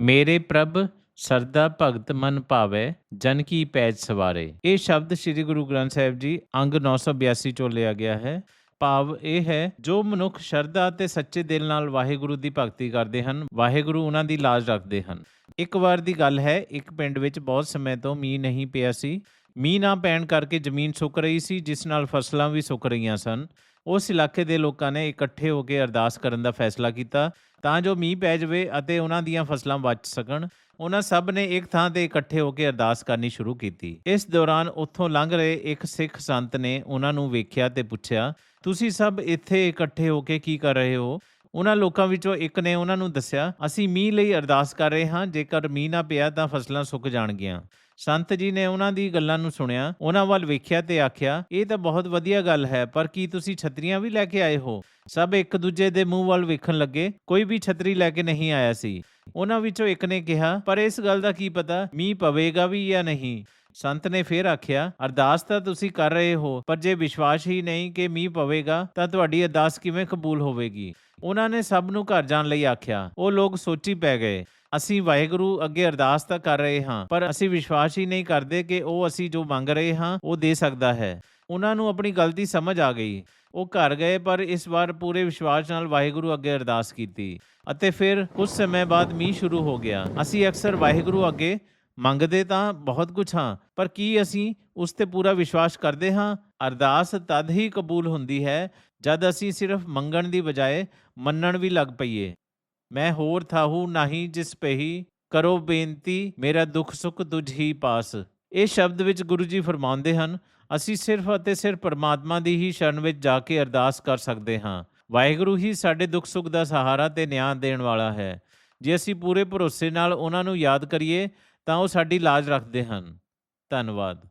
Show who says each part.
Speaker 1: ਮੇਰੇ ਪ੍ਰਭ, ਸਰਦਾ ਭਗਤ ਮਨ ਭਾਵੈ, ਜਨ ਕੀ ਪੈਜ ਸਵਾਰੇ। ਇਹ ਸ਼ਬਦ ਸ੍ਰੀ ਗੁਰੂ ਗ੍ਰੰਥ ਸਾਹਿਬ ਜੀ ਅੰਗ 982 ਚੋਂ ਲਿਆ ਗਿਆ ਹੈ। ਭਾਵ ਇਹ ਹੈ, ਜੋ ਮਨੁੱਖ ਸ਼ਰਧਾ ਤੇ ਸੱਚੇ ਦਿਲ ਨਾਲ ਵਾਹਿਗੁਰੂ ਦੀ ਭਗਤੀ ਕਰਦੇ ਹਨ, ਵਾਹਿਗੁਰੂ ਉਹਨਾਂ ਦੀ ਲਾਜ ਰੱਖਦੇ ਹਨ। ਇੱਕ ਵਾਰ ਦੀ ਗੱਲ ਹੈ, ਇੱਕ ਪਿੰਡ ਵਿੱਚ ਬਹੁਤ ਸਮੇਂ ਤੋਂ ਮੀਂਹ ਨਹੀਂ ਪਿਆ ਸੀ। ਮੀਂਹ ਨਾ ਪੈਣ ਕਰਕੇ ਜ਼ਮੀਨ ਸੁੱਕ ਰਹੀ ਸੀ, ਜਿਸ ਨਾਲ ਫਸਲਾਂ ਵੀ ਸੁੱਕ ਰਹੀਆਂ ਸਨ। ਉਸ ਇਲਾਕੇ ਦੇ ਲੋਕਾਂ ਨੇ ਇਕੱਠੇ ਹੋ ਕੇ ਅਰਦਾਸ ਕਰਨ ਦਾ ਫੈਸਲਾ ਕੀਤਾ, ਤਾਂ ਜੋ ਮੀਂਹ ਪੈ ਜਾਵੇ ਅਤੇ ਉਹਨਾਂ ਦੀਆਂ ਫਸਲਾਂ ਬਚ ਸਕਣ। ਉਹਨਾਂ ਸਭ ਨੇ ਇੱਕ ਥਾਂ ਤੇ ਇਕੱਠੇ ਹੋ ਕੇ ਅਰਦਾਸ ਕਰਨੀ ਸ਼ੁਰੂ ਕੀਤੀ। ਇਸ ਦੌਰਾਨ ਉੱਥੋਂ ਲੰਘ ਰਹੇ ਇੱਕ ਸਿੱਖ ਸੰਤ ਨੇ ਉਹਨਾਂ ਨੂੰ ਵੇਖਿਆ ਤੇ ਪੁੱਛਿਆ, ਤੁਸੀਂ ਸਭ ਇੱਥੇ ਇਕੱਠੇ ਹੋ ਕੇ ਕੀ ਕਰ ਰਹੇ ਹੋ? ਉਹਨਾਂ ਲੋਕਾਂ ਵਿੱਚੋਂ ਇੱਕ ਨੇ ਉਹਨਾਂ ਨੂੰ ਦੱਸਿਆ, ਅਸੀਂ ਮੀਂਹ ਲਈ ਅਰਦਾਸ ਕਰ ਰਹੇ ਹਾਂ, ਜੇਕਰ ਮੀਂਹ ਨਾ ਪਿਆ ਤਾਂ ਫਸਲਾਂ ਸੁੱਕ ਜਾਣਗੀਆਂ। ਸੰਤ ਜੀ ਨੇ ਉਹਨਾਂ ਦੀ ਗੱਲਾਂ ਨੂੰ ਸੁਣਿਆ, ਉਹਨਾਂ ਵੱਲ ਵੇਖਿਆ ਤੇ ਆਖਿਆ, ਇਹ ਤਾਂ ਬਹੁਤ ਵਧੀਆ ਗੱਲ ਹੈ, ਪਰ ਕੀ ਤੁਸੀਂ ਛਤਰੀਆਂ ਵੀ ਲੈ ਕੇ ਆਏ ਹੋ? ਸਭ ਇੱਕ ਦੂਜੇ ਦੇ ਮੂੰਹ ਵੱਲ ਵੇਖਣ ਲੱਗੇ, ਕੋਈ ਵੀ ਛਤਰੀ ਲੈ ਕੇ ਨਹੀਂ ਆਇਆ ਸੀ। ਉਹਨਾਂ ਵਿੱਚੋਂ ਇੱਕ ਨੇ ਕਿਹਾ, ਪਰ ਇਸ ਗੱਲ ਦਾ ਕੀ ਪਤਾ, ਮੀਂਹ ਪਵੇਗਾ ਵੀ ਜਾਂ ਨਹੀਂ? ਸੰਤ ਨੇ ਫੇਰ ਆਖਿਆ, ਅਰਦਾਸ ਤਾਂ ਤੁਸੀਂ ਕਰ ਰਹੇ ਹੋ, ਪਰ ਜੇ ਵਿਸ਼ਵਾਸ ਹੀ ਨਹੀਂ ਕਿ ਮੀਂਹ ਪਵੇਗਾ, ਤਾਂ ਤੁਹਾਡੀ ਅਰਦਾਸ ਕਿਵੇਂ ਕਬੂਲ ਹੋਵੇਗੀ? ਉਹਨਾਂ ਨੇ ਸਭ ਨੂੰ ਘਰ ਜਾਣ ਲਈ ਆਖਿਆ। ਉਹ ਲੋਕ ਸੋਚੀ ਪੈ ਗਏ, ਅਸੀਂ ਵਾਹਿਗੁਰੂ ਅੱਗੇ ਅਰਦਾਸ ਤਾਂ ਕਰ ਰਹੇ ਹਾਂ, ਪਰ ਅਸੀਂ ਵਿਸ਼ਵਾਸ ਹੀ ਨਹੀਂ ਕਰਦੇ ਕਿ ਉਹ ਅਸੀਂ ਜੋ ਮੰਗ ਰਹੇ ਹਾਂ, ਉਹ ਦੇ ਸਕਦਾ ਹੈ। ਉਹਨਾਂ ਨੂੰ ਆਪਣੀ ਗਲਤੀ ਸਮਝ ਆ ਗਈ। ਉਹ ਘਰ ਗਏ, ਪਰ ਇਸ ਵਾਰ ਪੂਰੇ ਵਿਸ਼ਵਾਸ ਨਾਲ ਵਾਹਿਗੁਰੂ ਅੱਗੇ ਅਰਦਾਸ ਕੀਤੀ। ਅਤੇ ਫਿਰ ਕੁਝ ਸਮੇਂ ਬਾਅਦ ਮੀਂਹ ਸ਼ੁਰੂ ਹੋ ਗਿਆ। ਅਸੀਂ ਅਕਸਰ ਵਾਹਿਗੁਰੂ ਅੱਗੇ ਮੰਗਦੇ ਤਾਂ ਬਹੁਤ ਕੁਝ ਹਾਂ, ਪਰ ਕੀ ਅਸੀਂ ਉਸ ਤੇ ਪੂਰਾ ਵਿਸ਼ਵਾਸ ਕਰਦੇ ਹਾਂ? ਅਰਦਾਸ ਤਦ ਹੀ ਕਬੂਲ ਹੁੰਦੀ ਹੈ ਜਦ ਅਸੀਂ ਸਿਰਫ ਮੰਗਣ ਦੀ ਬਜਾਏ ਮੰਨਣ ਵੀ ਲੱਗ ਪਈਏ। ਮੈਂ ਹੋਰ ਥਾਹੂ ਨਹੀਂ ਜਿਸ ਪਹੀ ਕਰੋ ਬੇਨਤੀ, ਮੇਰਾ ਦੁੱਖ ਸੁੱਖ ਤੁਝ ਹੀ ਪਾਸ। ਇਹ ਸ਼ਬਦ ਵਿੱਚ ਗੁਰੂ ਜੀ ਫਰਮਾਉਂਦੇ ਹਨ, ਅਸੀਂ ਸਿਰਫ ਅਤੇ ਸਿਰਫ ਪਰਮਾਤਮਾ ਦੀ ਹੀ ਸ਼ਰਨ ਵਿੱਚ ਜਾ ਕੇ ਅਰਦਾਸ ਕਰ ਸਕਦੇ ਹਾਂ। ਵਾਹਿਗੁਰੂ ਹੀ ਸਾਡੇ ਦੁੱਖ ਸੁੱਖ ਦਾ ਸਹਾਰਾ ਤੇ ਨਿਆਂ ਦੇਣ ਵਾਲਾ ਹੈ। ਜੇ ਅਸੀਂ ਪੂਰੇ ਭਰੋਸੇ ਨਾਲ ਉਹਨਾਂ ਨੂੰ ਯਾਦ ਕਰੀਏ ਤਾਂ ਉਹ ਸਾਡੀ ਲਾਜ ਰੱਖਦੇ ਹਨ। ਧੰਨਵਾਦ।